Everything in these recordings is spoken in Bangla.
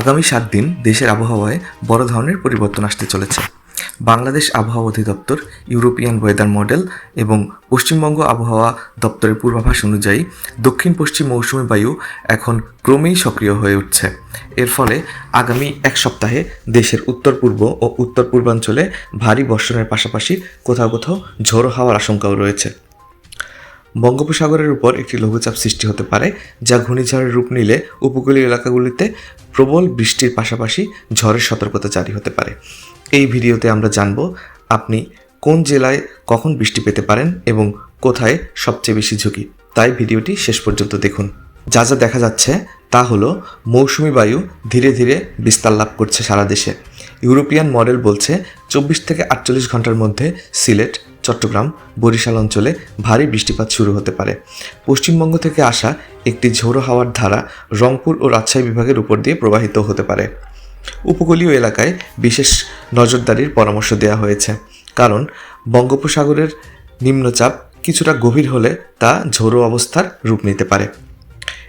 আগামী সাত দিন দেশের আবহাওয়ায় বড় ধরনের পরিবর্তন আসতে চলেছে। বাংলাদেশ আবহাওয়া অধিদপ্তর, ইউরোপিয়ান ওয়েদার মডেল এবং পশ্চিমবঙ্গ আবহাওয়া দপ্তরের পূর্বাভাস অনুযায়ী দক্ষিণ পশ্চিম মৌসুমী বায়ু এখন ক্রমেই সক্রিয় হয়ে উঠছে। এর ফলে আগামী এক সপ্তাহে দেশের উত্তর পূর্ব ও উত্তর পূর্বাঞ্চলে ভারী বর্ষণের পাশাপাশি কোথাও কোথাও ঝোড়ো হওয়ার আশঙ্কাও রয়েছে। বঙ্গোপসাগরের উপর একটি লঘুচাপ সৃষ্টি হতে পারে, যা ঘূর্ণিঝড়ের রূপ নিলে উপকূলীয় এলাকাগুলিতে প্রবল বৃষ্টির পাশাপাশি ঝড়ের সতর্কতা জারি হতে পারে। এই ভিডিওতে আমরা জানব আপনি কোন জেলায় কখন বৃষ্টি পেতে পারেন এবং কোথায় সবচেয়ে বেশি ঝুঁকি। তাই ভিডিওটি শেষ পর্যন্ত দেখুন। যা যা দেখা যাচ্ছে তা হলো, মৌসুমি বায়ু ধীরে ধীরে বিস্তার লাভ করছে সারা দেশে। ইউরোপিয়ান মডেল বলছে, চব্বিশ থেকে আটচল্লিশ ঘণ্টার মধ্যে সিলেট চট্টগ্রাম, বরিশাল অঞ্চলে ভারী বৃষ্টিপাত শুরু হতে পারে। পশ্চিমবঙ্গ থেকে আসা একটি ঝোড়ো হাওয়ার ধারা রংপুর ও রাজশাহী বিভাগের উপর দিয়ে প্রবাহিত হতে পারে। উপকূলীয় এলাকায় বিশেষ নজরদারির পরামর্শ দেওয়া হয়েছে, কারণ বঙ্গোপসাগরের নিম্নচাপ কিছুটা গভীর হলে তা ঝোড়ো অবস্থার রূপ নিতে পারে।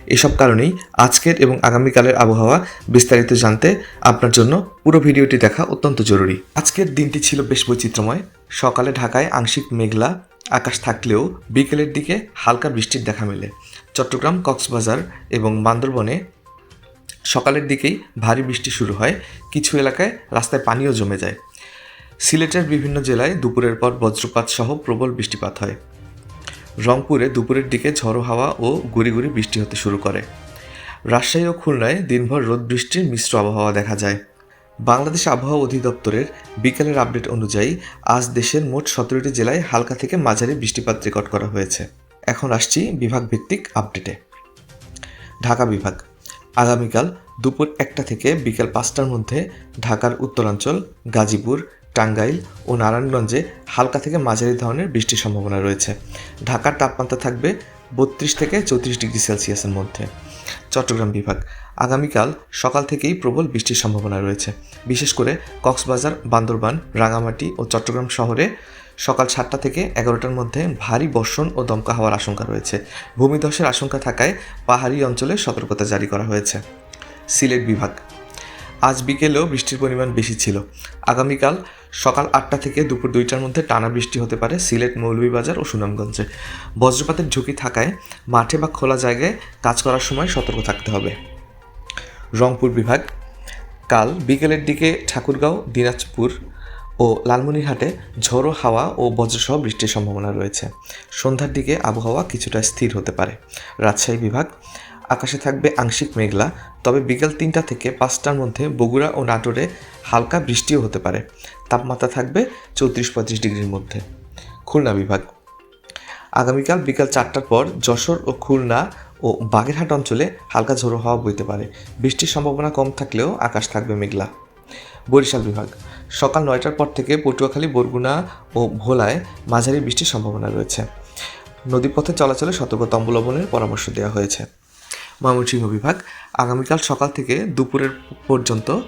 এসব কারণেই আজকের এবং আগামীকালের আবহাওয়া বিস্তারিত জানতে আপনার জন্য পুরো ভিডিওটি দেখা অত্যন্ত জরুরি। আজকের দিনটি ছিল বেশ বৈচিত্র্যময়। সকালে ঢাকায় আংশিক মেঘলা আকাশ থাকলেও বিকেলের দিকে হালকা বৃষ্টির দেখা মেলে। চট্টগ্রাম, কক্সবাজার এবং বান্দরবনে সকালের দিকেই ভারী বৃষ্টি শুরু হয়। কিছু এলাকায় রাস্তায় পানিও জমে যায়। সিলেটের বিভিন্ন জেলায় দুপুরের পর বজ্রপাত সহ প্রবল বৃষ্টিপাত হয়। রংপুরে দুপুরের দিকে ঝড়ো হাওয়া ও গুড়ি গুড়ি বৃষ্টি হতে শুরু করে। রাজশাহী ও খুলনায় দিনভর রোদ বৃষ্টির মিশ্র আবহাওয়া দেখা যায়। বাংলাদেশ আবহাওয়া অধিদপ্তরের বিকেলের আপডেট অনুযায়ী আজ দেশের মোট সতেরোটি জেলায় হালকা থেকে মাঝারি বৃষ্টিপাত রেকর্ড করা হয়েছে। এখন আসছি বিভাগ ভিত্তিক আপডেটে। ঢাকা বিভাগ। আগামীকাল দুপুর একটা থেকে বিকেল পাঁচটার মধ্যে ঢাকার উত্তরাঞ্চল, গাজীপুর টাঙ্গাইল ও নারায়ণগঞ্জে হালকা থেকে মাঝারি ধরনের বৃষ্টির সম্ভাবনা রয়েছে। ঢাকার তাপমাত্রা থাকবে বত্রিশ থেকে চৌত্রিশ ডিগ্রি সেলসিয়াসের মধ্যে। চট্টগ্রাম বিভাগ, আগামীকাল সকাল থেকেই প্রবল বৃষ্টির সম্ভাবনা রয়েছে। বিশেষ করে কক্সবাজার, বান্দরবান, রাঙামাটি ও চট্টগ্রাম শহরে সকাল সাতটা থেকে এগারোটার মধ্যে ভারী বর্ষণ ও দমকা হওয়ার আশঙ্কা রয়েছে। ভূমিধসের আশঙ্কা থাকায় পাহাড়ি অঞ্চলে সতর্কতা জারি করা হয়েছে। সিলেট বিভাগ আজ বিকেলেও বৃষ্টির পরিমাণ বেশি ছিল। আগামীকাল সকাল আটটা থেকে দুপুর দুইটার মধ্যে টানা বৃষ্টি হতে পারে সিলেট, মৌলভীবাজার ও সুনামগঞ্জে। বজ্রপাতের ঝুঁকি থাকায় মাঠে বা খোলা জায়গায় কাজ করার সময় সতর্ক থাকতে হবে। রংপুর বিভাগ, কাল বিকেলের দিকে ঠাকুরগাঁও, দিনাজপুর ও লালমনিরহাটে ঝোড়ো হাওয়া ও বজ্রসহ বৃষ্টির সম্ভাবনা রয়েছে। সন্ধ্যার দিকে আবহাওয়া কিছুটা স্থির হতে পারে। রাজশাহী বিভাগ আকাশে থাকবে আংশিক মেঘলা, তবে বিকেল তিনটা থেকে পাঁচটার মধ্যে বগুড়া ও নাটোরে হালকা বৃষ্টিও হতে পারে। তাপমাত্রা থাকবে চৌত্রিশ পঁয়ত্রিশ ডিগ্রির মধ্যে। খুলনা বিভাগ। আগামীকাল বিকাল চারটার পর যশোর ও খুলনা ও বাগেরহাট অঞ্চলে হালকা ঝোড়ো হাওয়া বইতে পারে। বৃষ্টির সম্ভাবনা কম থাকলেও আকাশ থাকবে মেঘলা। বরিশাল বিভাগ। সকাল নয়টার পর থেকে পটুয়াখালী, বরগুনা ও ভোলায় মাঝারি বৃষ্টির সম্ভাবনা রয়েছে। নদীপথে চলাচলে সতর্কতা অবলম্বনের পরামর্শ দেওয়া হয়েছে। ময়মনসিংহ বিভাগ। আগামীকাল সকাল থেকে দুপুরের পর্যন্ত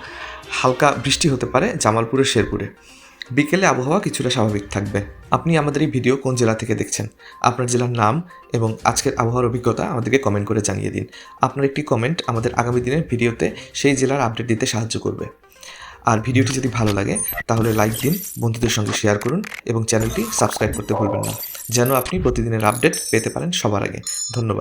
হালকা বৃষ্টি হতে পারে জামালপুরের শেরপুরে। বিকেলে আবহাওয়া কিছুটা স্বাভাবিক থাকবে। আপনি আমাদের এই ভিডিও কোন জেলা থেকে দেখছেন? আপনার জেলার নাম এবং আজকের আবহাওয়ার অভিজ্ঞতা আমাদেরকে কমেন্ট করে জানিয়ে দিন। আপনার একটি কমেন্ট আমাদের আগামী দিনের ভিডিওতে সেই জেলার আপডেট দিতে সাহায্য করবে। আর ভিডিওটি যদি ভালো লাগে, তাহলে লাইক দিন, বন্ধুদের সঙ্গে শেয়ার করুন এবং চ্যানেলটি সাবস্ক্রাইব করতে ভুলবেন না। যেন আপনি প্রতিদিনের আপডেট পেতে পারেন সবার আগে। ধন্যবাদ।